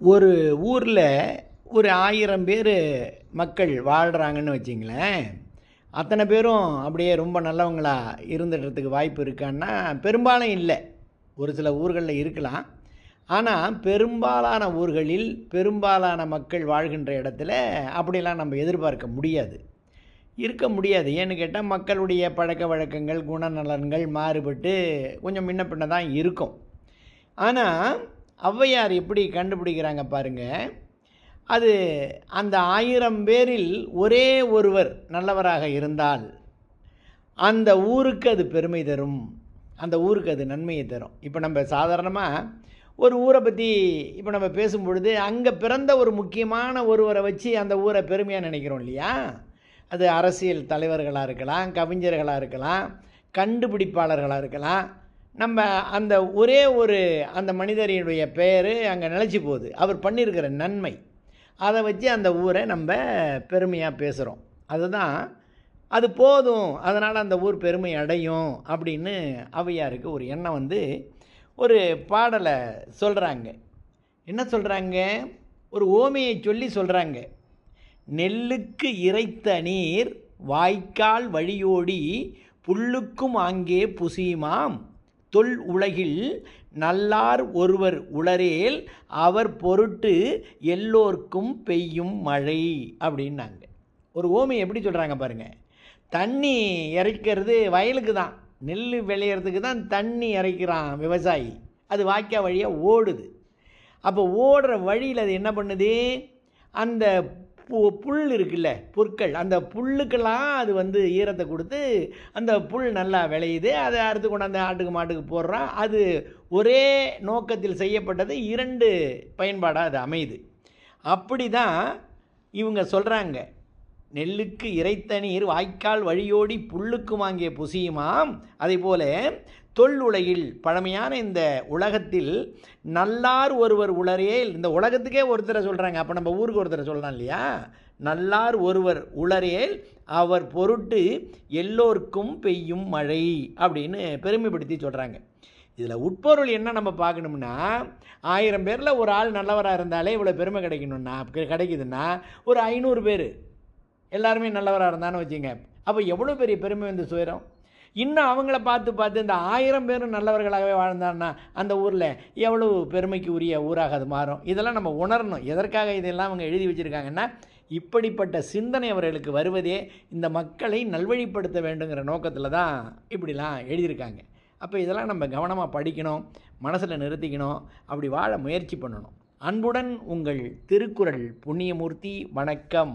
ஒரு ஊரில் ஒரு ஆயிரம் பேர் மக்கள் வாழ்கிறாங்கன்னு வச்சிங்களேன். அத்தனை பேரும் அப்படியே ரொம்ப நல்லவங்களா இருந்துடுறதுக்கு வாய்ப்பு இருக்கான்னா பெரும்பாலும் இல்லை. ஒரு சில ஊர்களில் இருக்கலாம். ஆனால் பெரும்பாலான ஊர்களில் பெரும்பாலான மக்கள் வாழ்கின்ற இடத்துல அப்படிலாம் நம்ம எதிர்பார்க்க முடியாது. இருக்க முடியாது. ஏன்னு கேட்டால் மக்களுடைய பழக்க வழக்கங்கள் குணநலன்கள் மாறுபட்டு கொஞ்சம் முன்ன பின்ன தான் இருக்கும். ஆனால் ஔவையார் எப்படி கண்டுபிடிக்கிறாங்க பாருங்க. அது அந்த ஆயிரம் பேரில் ஒரே ஒருவர் நல்லவராக இருந்தால் அந்த ஊருக்கு அது பெருமை தரும். அந்த ஊருக்கு அது நன்மையை தரும். இப்போ நம்ம சாதாரணமாக ஒரு ஊரை பற்றி இப்போ நம்ம பேசும்பொழுது அங்கே பிறந்த ஒரு முக்கியமான ஒருவரை வச்சு அந்த ஊரை பெருமையாக நினைக்கிறோம் இல்லையா? அது அரசியல் தலைவர்களாக இருக்கலாம் கவிஞர்களாக இருக்கலாம் கண்டுபிடிப்பாளர்களாக இருக்கலாம் நம்ம அந்த ஒரே ஒரு அந்த மனிதரினுடைய பெயர் அங்கே நிலச்சி போகுது. அவர் பண்ணியிருக்கிற நன்மை. அதை வச்சு அந்த ஊரை நம்ம பெருமையாக பேசுகிறோம் அதுதான் அது போதும் அதனால் அந்த ஊர் பெருமை அடையும் அப்படின்னு ஔவையாருக்கு ஒரு எண்ணம் வந்து ஒரு பாடலை சொல்கிறாங்க என்ன சொல்கிறாங்க ஒரு ஓமையை சொல்லி சொல்கிறாங்க நெல்லுக்கு இறைத்த நீர் வாய்க்கால் வழியோடி புல்லுக்கும் அங்கே புசியுமாம். தொல் உலகில் நல்லார் ஒருவர் உளரேல் அவர் பொருட்டு எல்லோர்க்கும் பெய்யும் மழை அப்படின்னாங்க. ஒரு ஓமை எப்படி சொல்கிறாங்க பாருங்கள் தண்ணி இறைக்கிறது வயலுக்கு தான். நெல் விளையிறதுக்கு தான் தண்ணி இறைக்கிறான் விவசாயி. அது வாய்க்கா வழியாக ஓடுது. அப்போ ஓடுற வழியில் அது என்ன பண்ணுது? அந்த பு புல் இருக்குல்ல புற்கள். அந்த புல்லுக்கெல்லாம் அது வந்து ஈரத்தை கொடுத்து அந்த புல் நல்லா விளையுது. அதை அறுத்து கொண்டாந்து ஆட்டுக்கு மாட்டுக்கு போடுறான் அது ஒரே நோக்கத்தில் செய்யப்பட்டது. இரண்டு பயன்பாடாக அது அமையுது. அப்படி தான் இவங்க சொல்கிறாங்க நெல்லுக்கு இறைத்த நீர் வாய்க்கால் வழியோடி புல்லுக்கு வாங்கிய புசியுமாம். அதேபோல தொல்லுலகில் பழமையான இந்த உலகத்தில் நல்லார் ஒருவர் உளரே இந்த உலகத்துக்கே ஒருத்தரை சொல்கிறாங்க அப்போ நம்ம ஊருக்கு ஒருத்தரை சொல்கிறோம் இல்லையா? நல்லார் ஒருவர் உளரேல் அவர் பொருட்டு எல்லோருக்கும் பெய்யும் மழை அப்படின்னு பெருமைப்படுத்தி சொல்கிறாங்க இதில் உட்பொருள் என்ன நம்ம பார்க்கணும்னா ஆயிரம் பேரில் ஒரு ஆள் நல்லவராக இருந்தாலே இவ்வளோ பெருமை கிடைக்கணும்னா கிடைக்குதுன்னா ஒரு ஐநூறு பேர். எல்லாருமே நல்லவராக இருந்தான்னு வச்சுங்க. அப்போ எவ்வளோ பெரிய பெருமை வந்து சுயரும்? இன்னும் அவங்கள பார்த்து பார்த்து இந்த ஆயிரம் பேரும் நல்லவர்களாகவே வாழ்ந்தான்னா அந்த ஊரில் எவ்வளவு பெருமைக்கு உரிய ஊராக அது மாறும்? இதெல்லாம் நம்ம உணரணும். எதற்காக இதெல்லாம் அவங்க எழுதி வச்சுருக்காங்கன்னா இப்படிப்பட்ட சிந்தனை அவர்களுக்கு வருவதே இந்த மக்களை நல்வழிப்படுத்த வேண்டுங்கிற நோக்கத்தில் தான் இப்படிலாம் எழுதியிருக்காங்க. அப்போ இதெல்லாம் நம்ம கவனமாக படிக்கணும் மனசில் நிறுத்திக்கணும் அப்படி வாழ முயற்சி பண்ணணும். அன்புடன் உங்கள் திருக்குறள் புண்ணியமூர்த்தி வணக்கம்.